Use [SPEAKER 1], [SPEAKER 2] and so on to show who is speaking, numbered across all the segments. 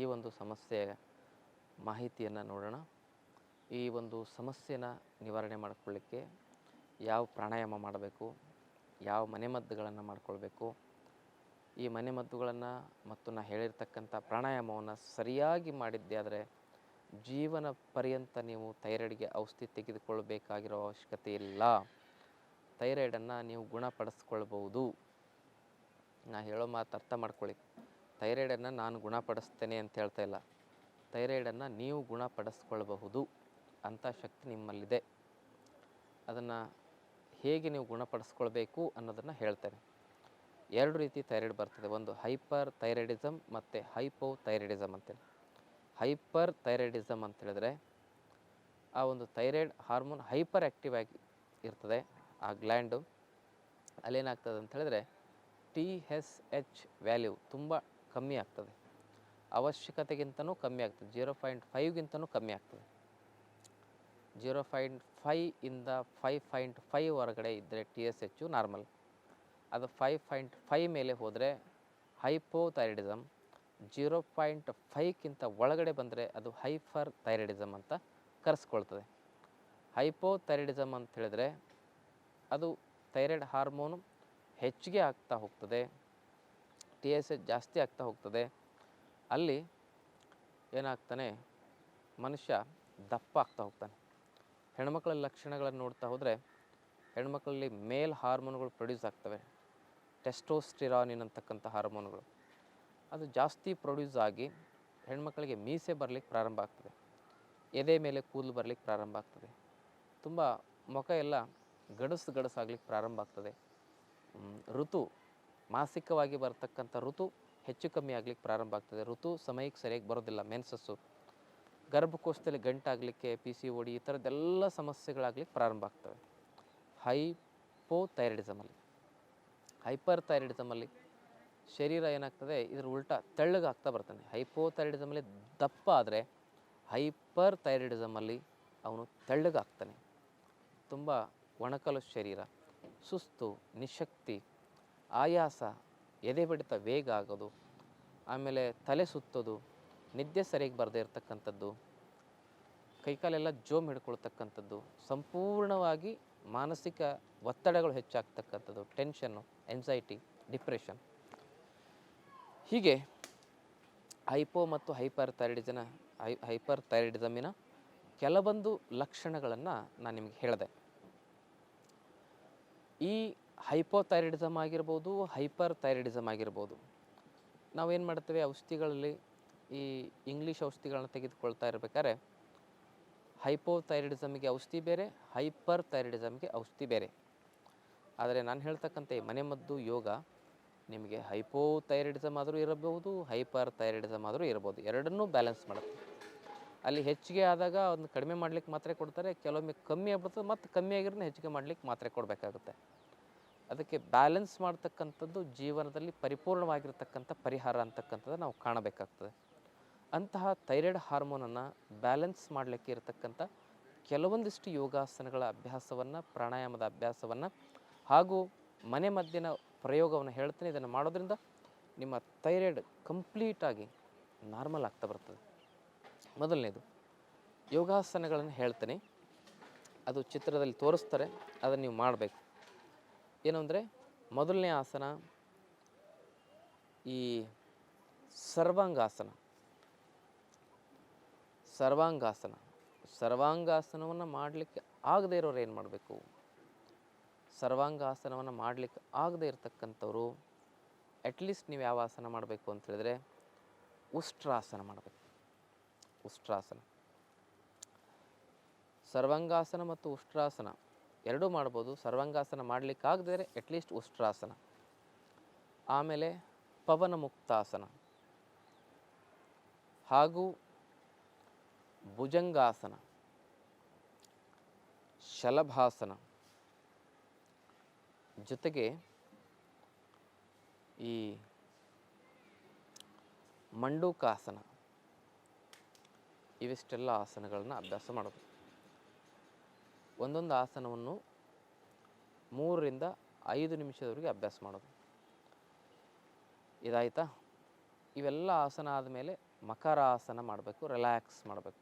[SPEAKER 1] ಈ ಒಂದು ಸಮಸ್ಯೆಯ ಮಾಹಿತಿಯನ್ನು ನೋಡೋಣ. ಈ ಒಂದು ಸಮಸ್ಯೆನ ನಿವಾರಣೆ ಮಾಡಿಕೊಳ್ಳಿಕ್ಕೆ ಯಾವ ಪ್ರಾಣಾಯಾಮ ಮಾಡಬೇಕು, ಯಾವ ಮನೆಮದ್ದುಗಳನ್ನು ಮಾಡಿಕೊಳ್ಬೇಕು, ಈ ಮನೆಮದ್ದುಗಳನ್ನು ಮತ್ತು ನಾ ಹೇಳಿರ್ತಕ್ಕಂಥ ಪ್ರಾಣಾಯಾಮವನ್ನು ಸರಿಯಾಗಿ ಮಾಡಿದ್ದೆ ಆದರೆ ಜೀವನ ಪರ್ಯಂತ ನೀವು ಥೈರಾಯ್ಡ್ಗೆ ಔಷಧಿ ತೆಗೆದುಕೊಳ್ಳಬೇಕಾಗಿರೋ ಅವಶ್ಯಕತೆ ಇಲ್ಲ. ಥೈರಾಯ್ಡನ್ನು ನೀವು ಗುಣಪಡಿಸ್ಕೊಳ್ಬೋದು ನಾ ಹೇಳೋ ಮಾತು ಅರ್ಥ ಮಾಡ್ಕೊಳ್ಳಿ. ಥೈರಾಯ್ಡನ್ನು ನಾನು ಗುಣಪಡಿಸ್ತೇನೆ ಅಂತ ಹೇಳ್ತಾ ಇಲ್ಲ. ಥೈರಾಯ್ಡನ್ನು ನೀವು ಗುಣಪಡಿಸ್ಕೊಳ್ಬಹುದು ಅಂಥ ಶಕ್ತಿ ನಿಮ್ಮಲ್ಲಿದೆ. ಅದನ್ನು ಹೇಗೆ ನೀವು ಗುಣಪಡಿಸ್ಕೊಳ್ಬೇಕು ಅನ್ನೋದನ್ನು ಹೇಳ್ತೇನೆ. ಎರಡು ರೀತಿ ಥೈರಾಯ್ಡ್ ಬರ್ತದೆ. ಒಂದು ಹೈಪರ್ ಥೈರಾಯ್ಡಿಸಮ್ ಮತ್ತು ಹೈಪೋ ಥೈರಾಯ್ಡಿಸಮ್ ಅಂತೇಳಿ. ಹೈಪರ್ ಥೈರಾಯ್ಡಿಸಮ್ ಅಂತ ಹೇಳಿದ್ರೆ ಆ ಒಂದು ಥೈರಾಯ್ಡ್ ಹಾರ್ಮೋನ್ ಹೈಪರ್ ಆ್ಯಕ್ಟಿವ್ ಆಗಿ ಇರ್ತದೆ ಆ ಗ್ಲ್ಯಾಂಡು. ಅಲ್ಲೇನಾಗ್ತದೆ ಅಂತ ಹೇಳಿದ್ರೆ ಟಿ ಎಸ್ ಎಚ್ ವ್ಯಾಲ್ಯೂ ತುಂಬ ಕಮ್ಮಿ ಆಗ್ತದೆ. ಅವಶ್ಯಕತೆಗಿಂತನೂ ಕಮ್ಮಿ ಆಗ್ತದೆ. ಜೀರೋ ಪಾಯಿಂಟ್ ಫೈವ್ಗಿಂತನೂ ಕಮ್ಮಿ ಆಗ್ತದೆ. ಜೀರೋ ಪಾಯಿಂಟ್ ಫೈ ಇಂದ ಫೈವ್ ಪಾಯಿಂಟ್ ಫೈವ್ ಹೊರಗಡೆ ಇದ್ದರೆ ಟಿ ಎಸ್ ಎಚ್ಚು ನಾರ್ಮಲ್. ಅದು ಫೈವ್ ಪಾಯಿಂಟ್ ಫೈ ಮೇಲೆ ಹೋದರೆ ಹೈಪೋಥೈರಾಯ್ಡಿಸಮ್. ಜೀರೋ ಪಾಯಿಂಟ್ ಫೈವ್ಗಿಂತ ಒಳಗಡೆ ಬಂದರೆ ಅದು ಹೈಫರ್ ಥೈರಾಯ್ಡಿಸಮ್ ಅಂತ ಕರೆಸ್ಕೊಳ್ತದೆ. ಹೈಪೋಥೈರಾಯ್ಡಿಸಮ್ ಅಂತ ಹೇಳಿದ್ರೆ ಅದು ಥೈರಾಯ್ಡ್ ಹಾರ್ಮೋನು ಹೆಚ್ಚಿಗೆ ಆಗ್ತಾ ಹೋಗ್ತದೆ. ಟಿ ಎಸ್ ಎಚ್ ಜಾಸ್ತಿ ಆಗ್ತಾ ಹೋಗ್ತದೆ. ಅಲ್ಲಿ ಏನಾಗ್ತಾನೆ, ಮನುಷ್ಯ ದಪ್ಪ ಆಗ್ತಾ ಹೋಗ್ತಾನೆ. ಹೆಣ್ಮಕ್ಳ ಲಕ್ಷಣಗಳನ್ನು ನೋಡ್ತಾ ಹೋದರೆ, ಹೆಣ್ಮಕ್ಳಲ್ಲಿ ಮೇಲ್ ಹಾರ್ಮೋನ್ಗಳು ಪ್ರೊಡ್ಯೂಸ್ ಆಗ್ತವೆ. ಟೆಸ್ಟೋಸ್ಟಿರಾನಿನ್ ಅಂತಕ್ಕಂಥ ಹಾರ್ಮೋನ್ಗಳು. ಅದು ಜಾಸ್ತಿ ಪ್ರೊಡ್ಯೂಸ್ ಆಗಿ ಹೆಣ್ಮಕ್ಳಿಗೆ ಮೀಸೆ ಬರಲಿಕ್ಕೆ ಪ್ರಾರಂಭ ಆಗ್ತದೆ. ಎದೆ ಮೇಲೆ ಕೂದಲು ಬರಲಿಕ್ಕೆ ಪ್ರಾರಂಭ ಆಗ್ತದೆ. ತುಂಬ ಮುಖ ಎಲ್ಲ ಗಡಸು ಗಡಸಾಗ್ಲಿಕ್ಕೆ ಪ್ರಾರಂಭ ಆಗ್ತದೆ. ಋತು ಮಾಸಿಕವಾಗಿ ಬರತಕ್ಕಂಥ ಋತು ಹೆಚ್ಚು ಕಮ್ಮಿ ಆಗ್ಲಿಕ್ಕೆ ಪ್ರಾರಂಭ ಆಗ್ತದೆ. ಋತು ಸಮಯಕ್ಕೆ ಸರಿಯಾಗಿ ಬರೋದಿಲ್ಲ. ಮೆನ್ಸಸ್ಸು ಗರ್ಭಕೋಶದಲ್ಲಿ ಗಂಟಾಗಲಿಕ್ಕೆ ಪಿ ಸಿ ಓಡಿ ಈ ಥರದ್ದೆಲ್ಲ ಸಮಸ್ಯೆಗಳಾಗ್ಲಿಕ್ಕೆ ಪ್ರಾರಂಭ ಆಗ್ತವೆ. ಹೈಪೋಥೈರಾಯ್ಡಿಸಮಲ್ಲಿ ಹೈಪರ್ ಥೈರಾಯ್ಡಿಸಮಲ್ಲಿ ಶರೀರ ಏನಾಗ್ತದೆ? ಇದ್ರ ಉಲ್ಟಾ ತೆಳ್ಳಗಾಗ್ತಾ ಬರ್ತಾನೆ ಹೈಪೋಥೈರಾಯ್ಡಿಸಮಲ್ಲಿ ದಪ್ಪ ಆದರೆ ಹೈಪರ್ ಥೈರಾಯ್ಡಿಸಮಲ್ಲಿ ಅವನು ತೆಳ್ಳಗಾಗ್ತಾನೆ. ತುಂಬ ಒಣಕಲು ಶರೀರ, ಸುಸ್ತು, ನಿಶಕ್ತಿ ಆಯಾಸ ಎದೆ ಬಡಿತ ವೇಗ ಆಗೋದು, ಆಮೇಲೆ ತಲೆ ಸುತ್ತೋದು, ನಿದ್ದೆ ಸರಿಯಾಗಿ ಬರದೇ ಇರತಕ್ಕಂಥದ್ದು, ಕೈಕಾಲೆಲ್ಲ ಜೋಮ್ ಹಿಡ್ಕೊಳ್ತಕ್ಕಂಥದ್ದು, ಸಂಪೂರ್ಣವಾಗಿ ಮಾನಸಿಕ ಒತ್ತಡಗಳು ಹೆಚ್ಚಾಗ್ತಕ್ಕಂಥದ್ದು, ಟೆನ್ಷನ್ನು ಎಂಸೈಟಿ ಡಿಪ್ರೆಷನ್ ಹೀಗೆ ಹೈಪೋ ಮತ್ತು ಹೈಪರ್ ಥೈರಾಯ್ಡಿಸನ ಹೈ ಹೈಪರ್ ಥೈರಾಯ್ಡಿಸಮಿನ ಕೆಲವೊಂದು ಲಕ್ಷಣಗಳನ್ನು ನಾನು ನಿಮಗೆ ಹೇಳಿದೆ. ಈ ಹೈಪೋಥೈರಾಯ್ಡಿಸಮ್ ಆಗಿರ್ಬೋದು ಹೈಪರ್ ಥೈರಾಯ್ಡಿಸಮ್ ಆಗಿರ್ಬೋದು. ನಾವೇನು ಮಾಡ್ತೇವೆ, ಔಷಧಿಗಳಲ್ಲಿ ಈ ಇಂಗ್ಲೀಷ್ ಔಷಧಿಗಳನ್ನ ತೆಗೆದುಕೊಳ್ತಾ ಇರ್ಬೇಕಾದ್ರೆ, ಹೈಪೋಥೈರಾಯ್ಡಿಸಮ್ಗೆ ಔಷಧಿ ಬೇರೆ ಹೈಪರ್ ಥೈರಾಯ್ಡಿಸಮ್ಗೆ ಔಷಧಿ ಬೇರೆ. ಆದರೆ ನಾನು ಹೇಳ್ತಕ್ಕಂಥ ಈ ಮನೆಮದ್ದು ಯೋಗ, ನಿಮಗೆ ಹೈಪೋಥೈರಾಯ್ಡಿಸಮ್ ಆದರೂ ಇರಬಹುದು ಹೈಪರ್ ಥೈರಾಯ್ಡಿಸಮ್ ಆದರೂ ಇರ್ಬೋದು ಎರಡನ್ನೂ ಬ್ಯಾಲೆನ್ಸ್ ಮಾಡುತ್ತೆ. ಅಲ್ಲಿ ಹೆಚ್ಚಿಗೆ ಆದಾಗ ಅದನ್ನು ಕಡಿಮೆ ಮಾಡ್ಲಿಕ್ಕೆ ಮಾತ್ರೆ ಕೊಡ್ತಾರೆ, ಕೆಲವೊಮ್ಮೆ ಕಮ್ಮಿ ಆಗ್ಬಿಡ್ತದೆ, ಮತ್ತು ಕಮ್ಮಿ ಆಗಿರೋದನ್ನ ಹೆಚ್ಚಿಗೆ ಮಾಡ್ಲಿಕ್ಕೆ ಮಾತ್ರೆ ಕೊಡಬೇಕಾಗುತ್ತೆ. ಅದಕ್ಕೆ ಬ್ಯಾಲೆನ್ಸ್ ಮಾಡ್ತಕ್ಕಂಥದ್ದು ಜೀವನದಲ್ಲಿ ಪರಿಪೂರ್ಣವಾಗಿರ್ತಕ್ಕಂಥ ಪರಿಹಾರ ಅಂತಕ್ಕಂಥದ್ದು ನಾವು ಕಾಣಬೇಕಾಗ್ತದೆ. ಅಂತಹ ಥೈರಾಯ್ಡ್ ಹಾರ್ಮೋನನ್ನು ಬ್ಯಾಲೆನ್ಸ್ ಮಾಡಲಿಕ್ಕೆ ಇರತಕ್ಕಂಥ ಕೆಲವೊಂದಿಷ್ಟು ಯೋಗಾಸನಗಳ ಅಭ್ಯಾಸವನ್ನು, ಪ್ರಾಣಾಯಾಮದ ಅಭ್ಯಾಸವನ್ನು ಹಾಗೂ ಮನೆ ಮದ್ದಿನ ಪ್ರಯೋಗವನ್ನು ಹೇಳ್ತೇನೆ. ಇದನ್ನು ಮಾಡೋದ್ರಿಂದ ನಿಮ್ಮ ಥೈರಾಯ್ಡ್ ಕಂಪ್ಲೀಟಾಗಿ ನಾರ್ಮಲ್ ಆಗ್ತಾ ಬರ್ತದೆ. ಮೊದಲನೇದು, ಯೋಗಾಸನಗಳನ್ನು ಹೇಳ್ತೇನೆ. ಅದು ಚಿತ್ರದಲ್ಲಿ ತೋರಿಸ್ತಾರೆ, ಅದನ್ನು ನೀವು ಮಾಡಬೇಕು. ಏನು ಅಂದರೆ ಮೊದಲನೇ ಆಸನ ಈ ಸರ್ವಾಂಗಾಸನ. ಸರ್ವಾಂಗಾಸನ. ಸರ್ವಾಂಗಾಸನವನ್ನು ಮಾಡಲಿಕ್ಕೆ ಆಗದೇ ಇರೋರು ಏನು ಮಾಡಬೇಕು? ಸರ್ವಾಂಗಾಸನವನ್ನು ಮಾಡಲಿಕ್ಕೆ ಆಗದೇ ಇರತಕ್ಕಂಥವ್ರು ಅಟ್ಲೀಸ್ಟ್ ನೀವು ಯಾವ ಆಸನ ಮಾಡಬೇಕು ಅಂತ ಹೇಳಿದ್ರೆ ಉಷ್ಟ್ರಾಸನ ಮಾಡಬೇಕು. ಉಷ್ಟ್ರಾಸನ. ಸರ್ವಾಂಗಾಸನ ಮತ್ತು ಉಷ್ಟ್ರಾಸನ. ಎರಡೂ ಮಾಡ್ಬೋದು. ಸರ್ವಾಂಗಾಸನ ಮಾಡಲಿಕ್ಕೆ ಆಗದೇ ಅಟ್ಲೀಸ್ಟ್ ಉಷ್ಟ್ರಾಸನ. ಆಮೇಲೆ ಪವನ ಮುಕ್ತಾಸನ ಹಾಗೂ ಭುಜಂಗಾಸನ. ಶಲಭಾಸನ. ಜೊತೆಗೆ ಈ ಮಂಡೂಕಾಸನ. ಇವಿಷ್ಟೆಲ್ಲ ಆಸನಗಳನ್ನ ಅಭ್ಯಾಸ ಮಾಡೋದು. ಒಂದೊಂದು ಆಸನವನ್ನು ಮೂರರಿಂದ ಐದು ನಿಮಿಷದವರೆಗೆ ಅಭ್ಯಾಸ ಮಾಡೋದು. ಇದಾಯಿತಾ? ಇವೆಲ್ಲ ಆಸನ ಆದಮೇಲೆ ಮಕರಾಸನ ಮಾಡಬೇಕು, ರಿಲ್ಯಾಕ್ಸ್ ಮಾಡಬೇಕು.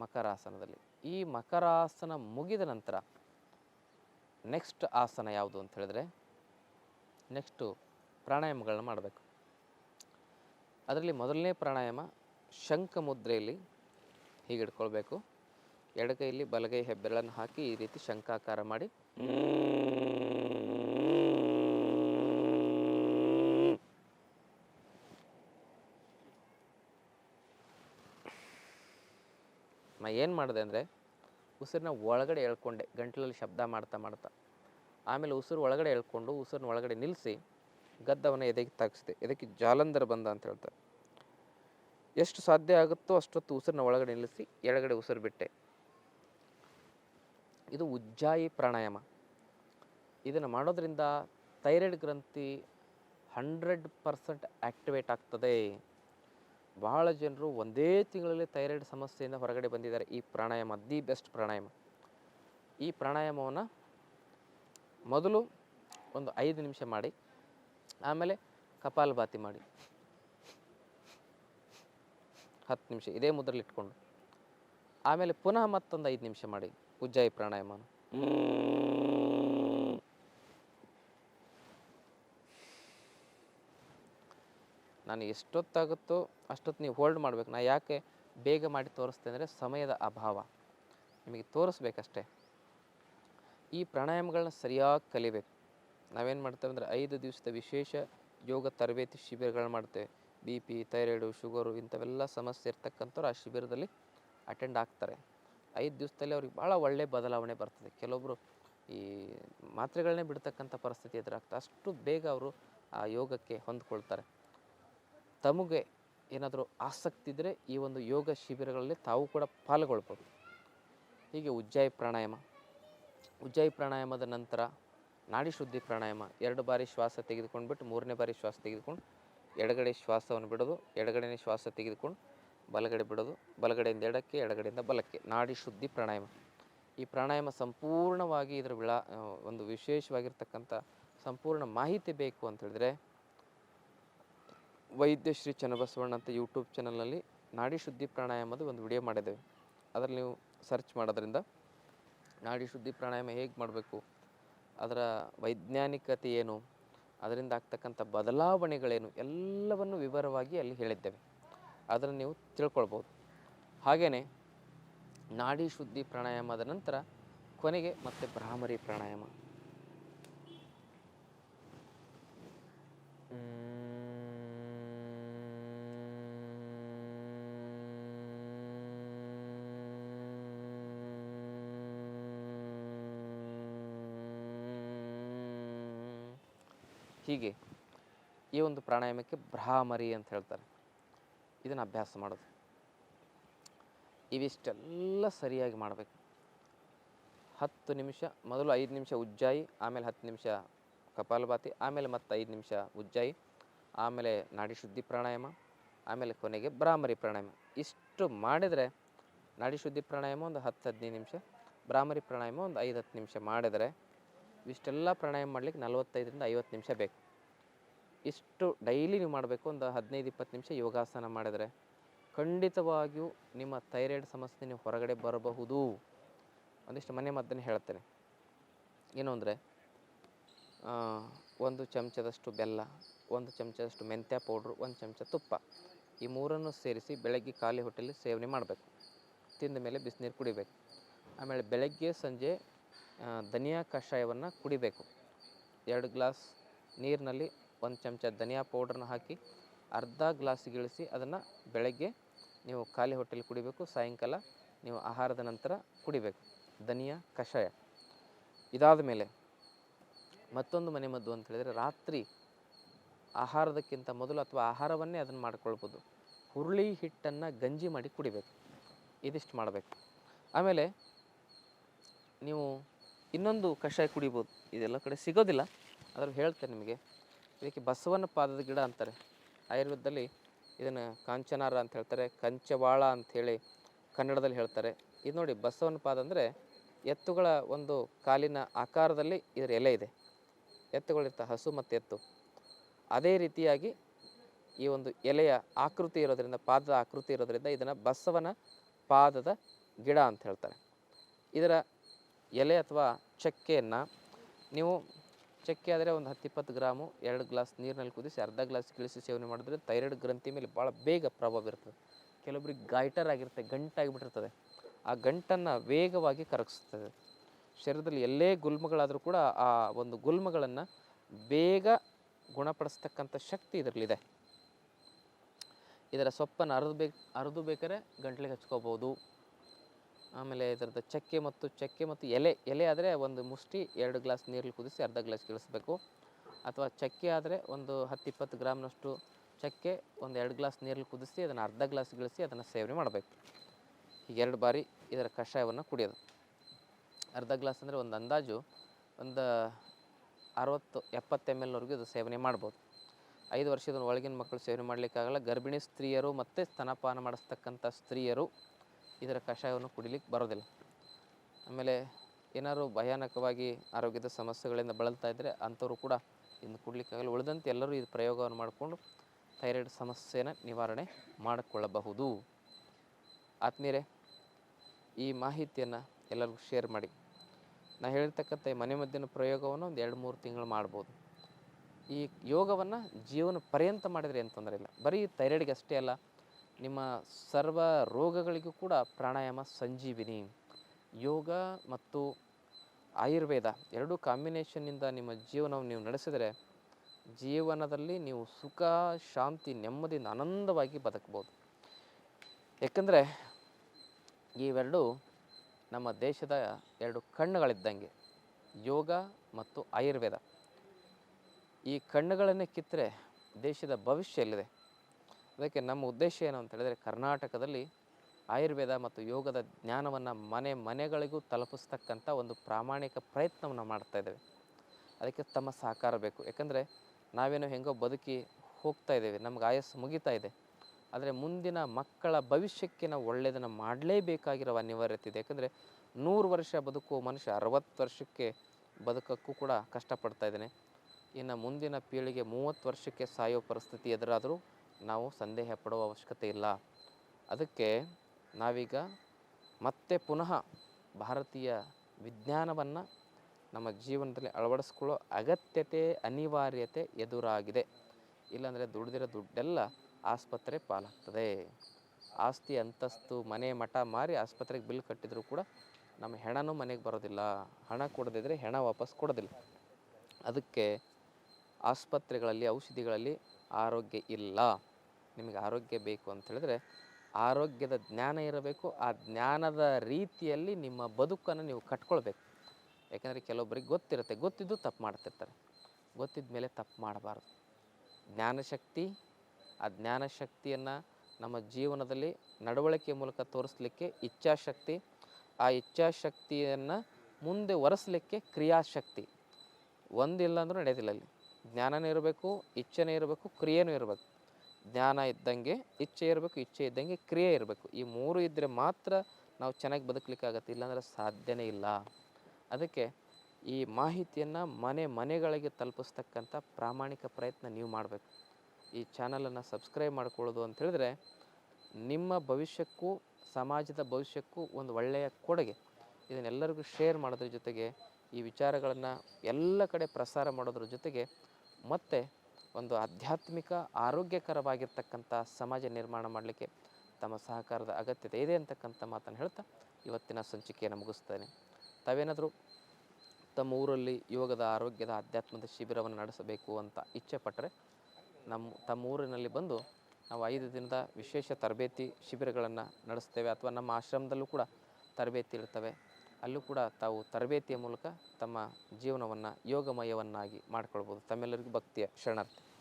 [SPEAKER 1] ಮಕರಾಸನದಲ್ಲಿ. ಈ ಮಕರಾಸನ ಮುಗಿದ ನಂತರ ನೆಕ್ಸ್ಟ್ ಆಸನ ಯಾವುದು ಅಂತ ಹೇಳಿದ್ರೆ ನೆಕ್ಸ್ಟು ಪ್ರಾಣಾಯಾಮಗಳನ್ನ ಮಾಡಬೇಕು. ಅದರಲ್ಲಿ ಮೊದಲನೇ ಪ್ರಾಣಾಯಾಮ ಶಂಖ ಮುದ್ರೆಯಲ್ಲಿ ಹೀಗೆ ಹಿಡ್ಕೊಳ್ಬೇಕು ಎಡಗೈಯಲ್ಲಿ ಬಲಗೈ ಹೆಬ್ಬೆರಳನ್ನು ಹಾಕಿ ಈ ರೀತಿ ಶಂಕಾಕಾರ ಮಾಡಿ. ನಾ ಏನು ಮಾಡಿದೆ ಅಂದರೆ ಉಸಿರನ್ನ ಒಳಗಡೆ ಎಳ್ಕೊಂಡೆ, ಗಂಟಲಲ್ಲಿ ಶಬ್ದ ಮಾಡ್ತಾ ಮಾಡ್ತಾ. ಆಮೇಲೆ ಉಸಿರು ಒಳಗಡೆ ಎಳ್ಕೊಂಡು ಉಸಿರನ್ನ ಒಳಗಡೆ ನಿಲ್ಲಿಸಿ ಗದ್ದವನ್ನು ಎದೆಗೆ ತಾಗಿಸಿದೆ. ಎದಕ್ಕೆ ಜಾಲಂಧರ ಬಂದ ಅಂತ ಹೇಳ್ತಾರೆ. ಎಷ್ಟು ಸಾಧ್ಯ ಆಗುತ್ತೋ ಅಷ್ಟೊತ್ತು ಉಸಿರನ್ನ ಒಳಗಡೆ ನಿಲ್ಲಿಸಿ ಎಡಗಡೆ ಉಸಿರು ಬಿಟ್ಟೆ. ಇದು ಉಜ್ಜಾಯಿ ಪ್ರಾಣಾಯಾಮ. ಇದನ್ನು ಮಾಡೋದ್ರಿಂದ ಥೈರಾಯ್ಡ್ ಗ್ರಂಥಿ ಹಂಡ್ರೆಡ್ ಪರ್ಸೆಂಟ್ ಆ್ಯಕ್ಟಿವೇಟ್ ಆಗ್ತದೆ. ಬಹಳ ಜನರು ಒಂದೇ ತಿಂಗಳಲ್ಲಿ ಥೈರಾಯ್ಡ್ ಸಮಸ್ಯೆಯಿಂದ ಹೊರಗಡೆ ಬಂದಿದ್ದಾರೆ. ಈ ಪ್ರಾಣಾಯಾಮ, ದಿ ಬೆಸ್ಟ್ ಪ್ರಾಣಾಯಾಮ. ಈ ಪ್ರಾಣಾಯಾಮವನ್ನು ಮೊದಲು ಒಂದು ಐದು ನಿಮಿಷ ಮಾಡಿ, ಆಮೇಲೆ ಕಪಾಲಭಾತಿ ಮಾಡಿ. ಹತ್ತು ನಿಮಿಷ, ಇದೇ ಮುದ್ರಲ್ಲಿ ಇಟ್ಕೊಂಡು. ಆಮೇಲೆ ಪುನಃ ಮತ್ತೊಂದು ಐದು ನಿಮಿಷ ಮಾಡಿ. ಉಜ್ಜಾಯಿ ಪ್ರಾಣಾಯಾಮ ನಾನು ಎಷ್ಟೊತ್ತಾಗುತ್ತೋ ಅಷ್ಟೊತ್ತು ನೀವು ಹೋಲ್ಡ್ ಮಾಡಬೇಕು. ನಾ ಯಾಕೆ ಬೇಗ ಮಾಡಿ ತೋರಿಸ್ತೇನೆ ಅಂದರೆ ಸಮಯದ ಅಭಾವ. ನಿಮಗೆ ತೋರಿಸ್ಬೇಕಷ್ಟೇ. ಈ ಪ್ರಾಣಾಯಾಮಗಳನ್ನ ಸರಿಯಾಗಿ ಕಲಿಬೇಕು. ನಾವೇನು ಮಾಡ್ತೇವೆ ಅಂದರೆ ಐದು ದಿವಸದ ವಿಶೇಷ ಯೋಗ ತರಬೇತಿ ಶಿಬಿರಗಳನ್ನ ಮಾಡ್ತೇವೆ. ಬಿ ಪಿ, ಥೈರಾಯ್ಡು, ಶುಗರು ಇಂಥವೆಲ್ಲ ಸಮಸ್ಯೆ ಇರ್ತಕ್ಕಂಥವ್ರು ಆ ಶಿಬಿರದಲ್ಲಿ ಅಟೆಂಡ್ ಆಗ್ತಾರೆ. ಐದು ದಿವಸದಲ್ಲಿ ಅವ್ರಿಗೆ ಭಾಳ ಒಳ್ಳೆಯ ಬದಲಾವಣೆ ಬರ್ತದೆ. ಕೆಲವೊಬ್ಬರು ಈ ಮಾತ್ರೆಗಳನ್ನೇ ಬಿಡ್ತಕ್ಕಂಥ ಪರಿಸ್ಥಿತಿ ಎದುರಾಗ್ತದೆ. ಅಷ್ಟು ಬೇಗ ಅವರು ಆ ಯೋಗಕ್ಕೆ ಹೊಂದ್ಕೊಳ್ತಾರೆ. ತಮಗೆ ಏನಾದರೂ ಆಸಕ್ತಿ ಇದ್ದರೆ ಈ ಒಂದು ಯೋಗ ಶಿಬಿರಗಳಲ್ಲಿ ತಾವು ಕೂಡ ಪಾಲ್ಗೊಳ್ಬೋದು. ಹೀಗೆ ಉಜ್ಜಾಯಿ ಪ್ರಾಣಾಯಾಮ, ಉಜ್ಜಾಯಿ ಪ್ರಾಣಾಯಾಮದ ನಂತರ ನಾಡಿ ಶುದ್ಧಿ ಪ್ರಾಣಾಯಾಮ, ಎರಡು ಬಾರಿ ಶ್ವಾಸ ತೆಗೆದುಕೊಂಡ್ಬಿಟ್ಟು ಮೂರನೇ ಬಾರಿ ಶ್ವಾಸ ತೆಗೆದುಕೊಂಡು ಎಡಗಡೆ ಶ್ವಾಸವನ್ನು ಬಿಡೋದು, ಎಡಗಡೆನೇ ಶ್ವಾಸ ತೆಗೆದುಕೊಂಡು ಬಲಗಡೆ ಬಿಡೋದು, ಬಲಗಡೆಯಿಂದ ಎಡಕ್ಕೆ, ಎಡಗಡೆಯಿಂದ ಬಲಕ್ಕೆ, ನಾಡಿ ಶುದ್ಧಿ ಪ್ರಾಣಾಯಾಮ. ಈ ಪ್ರಾಣಾಯಾಮ ಸಂಪೂರ್ಣವಾಗಿ ಇದರ ವಿಳಾ ಒಂದು ವಿಶೇಷವಾಗಿರ್ತಕ್ಕಂಥ ಸಂಪೂರ್ಣ ಮಾಹಿತಿ ಬೇಕು ಅಂತ ಹೇಳಿದ್ರೆ, ವೈದ್ಯ ಶ್ರೀ ಚನ್ನಬಸವಣ್ಣ ಅಂತ ಯೂಟ್ಯೂಬ್ ಚಾನಲ್ನಲ್ಲಿ ನಾಡಿ ಶುದ್ಧಿ ಪ್ರಾಣಾಯಾಮದ ಒಂದು ವಿಡಿಯೋ ಮಾಡಿದ್ದೇವೆ. ಅದರಲ್ಲಿ ನೀವು ಸರ್ಚ್ ಮಾಡೋದ್ರಿಂದ ನಾಡಿ ಶುದ್ಧಿ ಪ್ರಾಣಾಯಾಮ ಹೇಗೆ ಮಾಡಬೇಕು, ಅದರ ವೈಜ್ಞಾನಿಕತೆ ಏನು, ಅದರಿಂದ ಆಗ್ತಕ್ಕಂಥ ಬದಲಾವಣೆಗಳೇನು, ಎಲ್ಲವನ್ನು ವಿವರವಾಗಿ ಅಲ್ಲಿ ಹೇಳಿದ್ದೇವೆ. ಅದನ್ನು ನೀವು ತಿಳ್ಕೊಳ್ಬೋದು. ಹಾಗೆಯೇ ನಾಡಿ ಶುದ್ಧಿ ಪ್ರಾಣಾಯಾಮದ ನಂತರ ಕೊನೆಗೆ ಮತ್ತೆ ಭ್ರಾಮರಿ ಪ್ರಾಣಾಯಾಮ. ಹೀಗೆ ಈ ಒಂದು ಪ್ರಾಣಾಯಾಮಕ್ಕೆ ಭ್ರಾಮರಿ ಅಂತ ಹೇಳ್ತಾರೆ. ಇದನ್ನು ಅಭ್ಯಾಸ ಮಾಡೋದು. ಇವಿಷ್ಟೆಲ್ಲ ಸರಿಯಾಗಿ ಮಾಡಬೇಕು. ಹತ್ತು ನಿಮಿಷ, ಮೊದಲು ಐದು ನಿಮಿಷ ಉಜ್ಜಾಯಿ, ಆಮೇಲೆ ಹತ್ತು ನಿಮಿಷ ಕಪಾಲಭಾತಿ ಆಮೇಲೆ ಮತ್ತೆ ಐದು ನಿಮಿಷ ಉಜ್ಜಾಯಿ, ಆಮೇಲೆ ನಾಡಿ ಶುದ್ಧಿ ಪ್ರಾಣಾಯಾಮ, ಆಮೇಲೆ ಕೊನೆಗೆ ಬ್ರಾಹ್ಮರಿ ಪ್ರಾಣಾಯಾಮ. ಇಷ್ಟು ಮಾಡಿದರೆ ನಾಡಿ ಶುದ್ಧಿ ಪ್ರಾಣಾಯಾಮ ಒಂದು ಹತ್ತು ಹದಿನೈದು ನಿಮಿಷ, ಬ್ರಾಹ್ಮರಿ ಪ್ರಾಣಾಯಾಮ ಒಂದು ಐದು ಹತ್ತು ನಿಮಿಷ ಮಾಡಿದರೆ ಇಷ್ಟೆಲ್ಲ ಪ್ರಾಣಾಯಾಮ ಮಾಡಲಿಕ್ಕೆ ನಲವತ್ತೈದರಿಂದ ಐವತ್ತು ನಿಮಿಷ ಬೇಕು. ಇಷ್ಟು ಡೈಲಿ ನೀವು ಮಾಡಬೇಕು ಒಂದು ಹದಿನೈದು, ಇಪ್ಪತ್ತು ನಿಮಿಷ ಯೋಗಾಸನ ಮಾಡಿದರೆ ಖಂಡಿತವಾಗಿಯೂ ನಿಮ್ಮ ಥೈರಾಯ್ಡ್ ಸಮಸ್ಯೆ ನೀವು ಹೊರಗಡೆ ಬರಬಹುದು. ಒಂದಿಷ್ಟು ಮನೆ ಮದ್ದನ್ನು ಹೇಳ್ತೇನೆ. ಏನು ಅಂದರೆ ಒಂದು ಚಮಚದಷ್ಟು ಬೆಲ್ಲ, ಒಂದು ಚಮಚದಷ್ಟು ಮೆಂತ್ಯ ಪೌಡ್ರು, ಒಂದು ಚಮಚ ತುಪ್ಪ, ಈ ಮೂರನ್ನು ಸೇರಿಸಿ ಬೆಳಗ್ಗೆ ಖಾಲಿ ಹೊಟ್ಟೆಯಲ್ಲಿ ಸೇವನೆ ಮಾಡಬೇಕು. ತಿಂದ ಮೇಲೆ ಬಿಸಿನೀರು ಕುಡಿಬೇಕು. ಆಮೇಲೆ ಬೆಳಗ್ಗೆ, ಸಂಜೆ ಧನಿಯಾ ಕಷಾಯವನ್ನು ಕುಡಿಬೇಕು. ಎರಡು ಗ್ಲಾಸ್ ನೀರಿನಲ್ಲಿ ಒಂದು ಚಮಚ ಧನಿಯಾ ಪೌಡ್ರನ್ನ ಹಾಕಿ ಅರ್ಧ ಗ್ಲಾಸ್ ಇಳಿಸಿ ಅದನ್ನು ಬೆಳಗ್ಗೆ ನೀವು ಖಾಲಿ ಹೊಟ್ಟೆಲಿ ಕುಡಿಬೇಕು, ಸಾಯಂಕಾಲ ನೀವು ಆಹಾರದ ನಂತರ ಕುಡಿಬೇಕು. ಧನಿಯಾ ಕಷಾಯ. ಇದಾದ ಮೇಲೆ ಮತ್ತೊಂದು ಮನೆಮದ್ದು ಅಂತ ಹೇಳಿದರೆ ರಾತ್ರಿ ಆಹಾರದಕ್ಕಿಂತ ಮೊದಲು ಅಥವಾ ಆಹಾರವನ್ನೇ ಅದನ್ನು ಮಾಡ್ಕೊಳ್ಬೋದು. ಹುರುಳಿ ಹಿಟ್ಟನ್ನು ಗಂಜಿ ಮಾಡಿ ಕುಡಿಬೇಕು. ಇದಿಷ್ಟು ಮಾಡಬೇಕು. ಆಮೇಲೆ ನೀವು ಇನ್ನೊಂದು ಕಷಾಯ ಕುಡಿಬೋದು. ಇದೆಲ್ಲ ಕಡೆ ಸಿಗೋದಿಲ್ಲ. ಆದರೂ ಹೇಳ್ತೇನೆ ನಿಮಗೆ. ಇದಕ್ಕೆ ಬಸವನ ಪಾದದ ಗಿಡ ಅಂತಾರೆ. ಆಯುರ್ವೇದದಲ್ಲಿ ಇದನ್ನು ಕಾಂಚನಾರ ಅಂತ ಹೇಳ್ತಾರೆ, ಕಂಚವಾಳ ಅಂಥೇಳಿ ಕನ್ನಡದಲ್ಲಿ ಹೇಳ್ತಾರೆ. ಇದು ನೋಡಿ ಬಸವನ ಪಾದ ಅಂದರೆ ಎತ್ತುಗಳ ಒಂದು ಕಾಲಿನ ಆಕಾರದಲ್ಲಿ ಇದರ ಎಲೆ ಇದೆ. ಎತ್ತುಗಳಿರ್ತ ಹಸು ಮತ್ತು ಎತ್ತು. ಅದೇ ರೀತಿಯಾಗಿ ಈ ಒಂದು ಎಲೆಯ ಆಕೃತಿ ಇರೋದರಿಂದ, ಪಾದದ ಆಕೃತಿ ಇರೋದರಿಂದ ಇದನ್ನು ಬಸವನ ಪಾದದ ಗಿಡ ಅಂತ ಹೇಳ್ತಾರೆ. ಇದರ ಎಲೆ ಅಥವಾ ಚಕ್ಕೆಯನ್ನು ನೀವು ಚಕ್ಕೆ ಆದರೆ ಒಂದು ಹತ್ತಿಪ್ಪತ್ತು ಗ್ರಾಮು, ಎರಡು ಗ್ಲಾಸ್ ನೀರಿನಲ್ಲಿ ಕುದಿಸಿ, ಅರ್ಧ ಗ್ಲಾಸ್ ಕಿಳಿಸಿ ಸೇವನೆ ಮಾಡಿದ್ರೆ ಥೈರಾಯ್ಡ್ ಗ್ರಂಥಿ ಮೇಲೆ ಭಾಳ ಬೇಗ ಪ್ರಭಾವ ಬೀರ್ತದೆ. ಕೆಲವೊಬ್ರಿಗೆ ಗೈಟರ್ ಆಗಿರುತ್ತೆ ಗಂಟಾಗಿಬಿಟ್ಟಿರ್ತದೆ. ಆ ಗಂಟನ್ನು ವೇಗವಾಗಿ ಕರಗಿಸ್ತದೆ. ಶರೀರದಲ್ಲಿ ಎಲ್ಲೇ ಗುಲ್ಮಗಳಾದರೂ ಕೂಡ ಆ ಒಂದು ಗುಲ್ಮಗಳನ್ನು ಬೇಗ ಗುಣಪಡಿಸ್ತಕ್ಕಂಥ ಶಕ್ತಿ ಇದರಲ್ಲಿದೆ. ಇದರ ಸೊಪ್ಪನ್ನು ಅರಿದು ಬೇಕು, ಅರಿದು ಬೇಕಾದ್ರೆ ಗಂಟ್ಲಿಗೆ ಹಚ್ಕೋಬೋದು. ಆಮೇಲೆ ಇದರದ್ದು ಚಕ್ಕೆ ಮತ್ತು ಚಕ್ಕೆ ಮತ್ತು ಎಲೆ ಎಲೆ ಆದರೆ ಒಂದು ಮುಷ್ಟಿ, ಎರಡು ಗ್ಲಾಸ್ ನೀರಲ್ಲಿ ಕುದಿಸಿ ಅರ್ಧ ಗ್ಲಾಸ್ ಕಿಳಿಸ್ಬೇಕು ಅಥವಾ ಚಕ್ಕೆ ಆದರೆ ಒಂದು ಹತ್ತು ಇಪ್ಪತ್ತು ಗ್ರಾಮ್ನಷ್ಟು ಚಕ್ಕೆ, ಒಂದು ಎರಡು ಗ್ಲಾಸ್ ನೀರಲ್ಲಿ ಕುದಿಸಿ ಅದನ್ನು ಅರ್ಧ ಗ್ಲಾಸ್ ಗಿಳಿಸಿ ಅದನ್ನು ಸೇವನೆ ಮಾಡಬೇಕು. ಈಗ ಎರಡು ಬಾರಿ ಇದರ ಕಷಾಯವನ್ನು ಕುಡಿಯೋದು. ಅರ್ಧ ಗ್ಲಾಸ್ ಅಂದರೆ ಒಂದು ಅಂದಾಜು ಒಂದು ಅರವತ್ತು, ಎಪ್ಪತ್ತು ಎಂ ಎಲ್ವರೆಗೂ ಇದು ಸೇವನೆ ಮಾಡ್ಬೋದು. ಐದು ವರ್ಷದ ಒಳಗಿನ ಮಕ್ಕಳು ಸೇವನೆ ಮಾಡಲಿಕ್ಕಾಗಲ್ಲ. ಗರ್ಭಿಣಿ ಸ್ತ್ರೀಯರು ಮತ್ತು ಸ್ತನಪಾನ ಮಾಡಿಸ್ತಕ್ಕಂಥ ಸ್ತ್ರೀಯರು ಇದರ ಕಷಾಯವನ್ನು ಕುಡಿಲಿಕ್ಕೆ ಬರೋದಿಲ್ಲ. ಆಮೇಲೆ ಏನಾದರೂ ಭಯಾನಕವಾಗಿ ಆರೋಗ್ಯದ ಸಮಸ್ಯೆಗಳಿಂದ ಬಳಲ್ತಾ ಇದ್ದರೆ ಅಂಥವರು ಕೂಡ ಇನ್ನು ಕುಡಲಿಕ್ಕಾಗಲ್ಲ ಉಳಿದಂತೆ ಎಲ್ಲರೂ ಇದು ಪ್ರಯೋಗವನ್ನು ಮಾಡಿಕೊಂಡು ಥೈರಾಯ್ಡ್ ಸಮಸ್ಯೆನ ನಿವಾರಣೆ ಮಾಡಿಕೊಳ್ಳಬಹುದು. ಆತ್ಮೀಯರೇ, ಈ ಮಾಹಿತಿಯನ್ನು ಎಲ್ಲರಿಗೂ ಶೇರ್ ಮಾಡಿ. ನಾ ಹೇಳಿರ್ತಕ್ಕಂಥ ಈ ಮನೆ ಮದ್ದಿನ ಪ್ರಯೋಗವನ್ನು ಒಂದು ಎರಡು ಮೂರು ತಿಂಗಳು ಮಾಡ್ಬೋದು. ಈ ಯೋಗವನ್ನು ಜೀವನ ಪರ್ಯಂತ ಮಾಡಿದರೆ ಏನು ತೊಂದರೆ ಇಲ್ಲ. ಬರೀ ಥೈರಾಯ್ಡ್ಗೆ ಅಷ್ಟೇ ಅಲ್ಲ ನಿಮ್ಮ ಸರ್ವ ರೋಗಗಳಿಗೂ ಕೂಡ ಪ್ರಾಣಾಯಾಮ, ಸಂಜೀವಿನಿ, ಯೋಗ ಮತ್ತು ಆಯುರ್ವೇದ ಎರಡೂ ಕಾಂಬಿನೇಷನ್ನಿಂದ ನಿಮ್ಮ ಜೀವನವನ್ನು ನೀವು ನಡೆಸಿದರೆ ಜೀವನದಲ್ಲಿ ನೀವು ಸುಖ, ಶಾಂತಿ, ನೆಮ್ಮದಿಯಿಂದ ಆನಂದವಾಗಿ ಬದುಕ್ಬೋದು ಯಾಕಂದರೆ ಇವೆರಡು ನಮ್ಮ ದೇಶದ ಎರಡು ಕಣ್ಣುಗಳಿದ್ದಂಗೆ ಯೋಗ ಮತ್ತು ಆಯುರ್ವೇದ. ಈ ಕಣ್ಣುಗಳನ್ನೇ ಕಿತ್ತರೆ ದೇಶದ ಭವಿಷ್ಯ ಎಲ್ಲಿದೆ? ಅದಕ್ಕೆ ನಮ್ಮ ಉದ್ದೇಶ ಏನು ಅಂತ ಹೇಳಿದರೆ ಕರ್ನಾಟಕದಲ್ಲಿ ಆಯುರ್ವೇದ ಮತ್ತು ಯೋಗದ ಜ್ಞಾನವನ್ನು ಮನೆ ಮನೆಗಳಿಗೂ ತಲುಪಿಸ್ತಕ್ಕಂಥ ಒಂದು ಪ್ರಾಮಾಣಿಕ ಪ್ರಯತ್ನವನ್ನು ಮಾಡ್ತಾ ಇದ್ದೇವೆ. ಅದಕ್ಕೆ ತಮ್ಮ ಸಹಕಾರ ಬೇಕು. ಯಾಕಂದರೆ ನಾವೇನೋ ಹೆಂಗೋ ಬದುಕಿ ಹೋಗ್ತಾ ಇದ್ದೇವೆ, ನಮ್ಗೆ ಆಯಸ್ಸು ಮುಗಿತಾ ಇದೆ. ಆದರೆ ಮುಂದಿನ ಮಕ್ಕಳ ಭವಿಷ್ಯಕ್ಕೆ ನಾವು ಒಳ್ಳೆಯದನ್ನು ಮಾಡಲೇಬೇಕಾಗಿರೋ ಅನಿವಾರ್ಯತೆ ಇದೆ. ಯಾಕಂದರೆ ನೂರು ವರ್ಷ ಬದುಕುವ ಮನುಷ್ಯ ಅರವತ್ತು ವರ್ಷಕ್ಕೆ ಬದುಕಕ್ಕೂ ಕೂಡ ಕಷ್ಟಪಡ್ತಾ ಇದ್ದಾನೆ. ಇನ್ನು ಮುಂದಿನ ಪೀಳಿಗೆ ಮೂವತ್ತು ವರ್ಷಕ್ಕೆ ಸಾಯೋ ಪರಿಸ್ಥಿತಿ ಎದುರಾದರೂ ನಾವು ಸಂದೇಹ ಪಡುವ ಅವಶ್ಯಕತೆ ಇಲ್ಲ. ಅದಕ್ಕೆ ನಾವೀಗ ಮತ್ತೆ ಪುನಃ ಭಾರತೀಯ ವಿಜ್ಞಾನವನ್ನು ನಮ್ಮ ಜೀವನದಲ್ಲಿ ಅಳವಡಿಸ್ಕೊಳ್ಳೋ ಅಗತ್ಯತೆ, ಅನಿವಾರ್ಯತೆ ಎದುರಾಗಿದೆ. ಇಲ್ಲಾಂದರೆ ದುಡ್ದಿರೋ ದುಡ್ಡೆಲ್ಲ ಆಸ್ಪತ್ರೆ ಪಾಲಾಗ್ತದೆ. ಆಸ್ತಿ ಅಂತಸ್ತು, ಮನೆ ಮಠ ಮಾರಿ ಆಸ್ಪತ್ರೆಗೆ ಬಿಲ್ ಕಟ್ಟಿದರೂ ಕೂಡ ನಮ್ಮ ಹೆಣನೂ ಮನೆಗೆ ಬರೋದಿಲ್ಲ. ಹಣ ಕೊಡದಿದ್ದರೆ ಹೆಣ ವಾಪಸ್ ಕೊಡೋದಿಲ್ಲ. ಅದಕ್ಕೆ ಆಸ್ಪತ್ರೆಗಳಲ್ಲಿ, ಔಷಧಿಗಳಲ್ಲಿ ಆರೋಗ್ಯ ಇಲ್ಲ. ನಿಮಗೆ ಆರೋಗ್ಯ ಬೇಕು ಅಂತ ಹೇಳಿದ್ರೆ ಆರೋಗ್ಯದ ಜ್ಞಾನ ಇರಬೇಕು. ಆ ಜ್ಞಾನದ ರೀತಿಯಲ್ಲಿ ನಿಮ್ಮ ಬದುಕನ್ನು ನೀವು ಕಟ್ಕೊಳ್ಬೇಕು. ಯಾಕೆಂದರೆ ಕೆಲವೊಬ್ಬರಿಗೆ ಗೊತ್ತಿರುತ್ತೆ, ಗೊತ್ತಿದ್ದು ತಪ್ಪು ಮಾಡ್ತಿರ್ತಾರೆ. ಗೊತ್ತಿದ್ದ ಮೇಲೆ ತಪ್ಪು ಮಾಡಬಾರ್ದು. ಜ್ಞಾನಶಕ್ತಿ, ಆ ಜ್ಞಾನಶಕ್ತಿಯನ್ನು ನಮ್ಮ ಜೀವನದಲ್ಲಿ ನಡವಳಿಕೆ ಮೂಲಕ ತೋರಿಸ್ಲಿಕ್ಕೆ ಇಚ್ಛಾಶಕ್ತಿ, ಆ ಇಚ್ಛಾಶಕ್ತಿಯನ್ನು ಮುಂದೆ ಒರೆಸಲಿಕ್ಕೆ ಕ್ರಿಯಾಶಕ್ತಿ. ಒಂದಿಲ್ಲ ಅಂದರೂ ನಡೆಯೋದಿಲ್ಲ ಅಲ್ಲಿ. ಜ್ಞಾನನೂ ಇರಬೇಕು, ಇಚ್ಛೆನೂ ಇರಬೇಕು, ಕ್ರಿಯೆನೂ ಇರಬೇಕು. ಜ್ಞಾನ ಇದ್ದಂಗೆ, ಇಚ್ಛೆ ಇರಬೇಕು, ಇಚ್ಛೆ ಇದ್ದಂಗೆ ಕ್ರಿಯೆ ಇರಬೇಕು. ಈ ಮೂರು ಇದ್ದರೆ ಮಾತ್ರ ನಾವು ಚೆನ್ನಾಗಿ ಬದುಕಲಿಕ್ಕಾಗತ್ತೆ, ಇಲ್ಲಾಂದರೆ ಸಾಧ್ಯನೇ ಇಲ್ಲ. ಅದಕ್ಕೆ ಈ ಮಾಹಿತಿಯನ್ನು ಮನೆ ಮನೆಗಳಿಗೆ ತಲುಪಿಸ್ತಕ್ಕಂಥ ಪ್ರಾಮಾಣಿಕ ಪ್ರಯತ್ನ ನೀವು ಮಾಡಬೇಕು. ಈ ಚಾನಲನ್ನು ಸಬ್ಸ್ಕ್ರೈಬ್ ಮಾಡ್ಕೊಳ್ಳೋದು ಅಂತ ಹೇಳಿದ್ರೆ, ನಿಮ್ಮ ಭವಿಷ್ಯಕ್ಕೂ, ಸಮಾಜದ ಭವಿಷ್ಯಕ್ಕೂ ಒಂದು ಒಳ್ಳೆಯ ಕೊಡುಗೆ. ಇದನ್ನೆಲ್ಲರಿಗೂ ಶೇರ್ ಮಾಡೋದ್ರ ಜೊತೆಗೆ, ಈ ವಿಚಾರಗಳನ್ನು ಎಲ್ಲ ಕಡೆ ಪ್ರಸಾರ ಮಾಡೋದ್ರ ಜೊತೆಗೆ, ಮತ್ತೆ ಒಂದು ಆಧ್ಯಾತ್ಮಿಕ ಆರೋಗ್ಯಕರವಾಗಿರ್ತಕ್ಕಂಥ ಸಮಾಜ ನಿರ್ಮಾಣ ಮಾಡಲಿಕ್ಕೆ ತಮ್ಮ ಸಹಕಾರದ ಅಗತ್ಯತೆ ಇದೆ ಅಂತಕ್ಕಂಥ ಮಾತನ್ನು ಹೇಳ್ತಾ ಇವತ್ತಿನ ಸಂಚಿಕೆಯನ್ನು ಮುಗಿಸ್ತೇನೆ. ತಾವೇನಾದರೂ ತಮ್ಮ ಊರಲ್ಲಿ ಯೋಗದ ಆರೋಗ್ಯದ ಆಧ್ಯಾತ್ಮದ ಶಿಬಿರವನ್ನು ನಡೆಸಬೇಕು ಅಂತ ಇಚ್ಛೆ ಪಟ್ಟರೆ ನಮ್ಮ ತಮ್ಮ ಊರಿನಲ್ಲಿ ಬಂದು ನಾವು ಐದು ದಿನದ ವಿಶೇಷ ತರಬೇತಿ ಶಿಬಿರಗಳನ್ನು ನಡೆಸ್ತೇವೆ ಅಥವಾ ನಮ್ಮ ಆಶ್ರಮದಲ್ಲೂ ಕೂಡ ತರಬೇತಿ ಇರ್ತವೆ. ಅಲ್ಲೂ ಕೂಡ ತಾವು ತರಬೇತಿಯ ಮೂಲಕ ತಮ್ಮ ಜೀವನವನ್ನು ಯೋಗಮಯವನ್ನಾಗಿ ಮಾಡ್ಕೊಳ್ಬೋದು. ತಮ್ಮೆಲ್ಲರಿಗೂ ಭಕ್ತಿಯ ಶರಣಾರ್ಥಿ.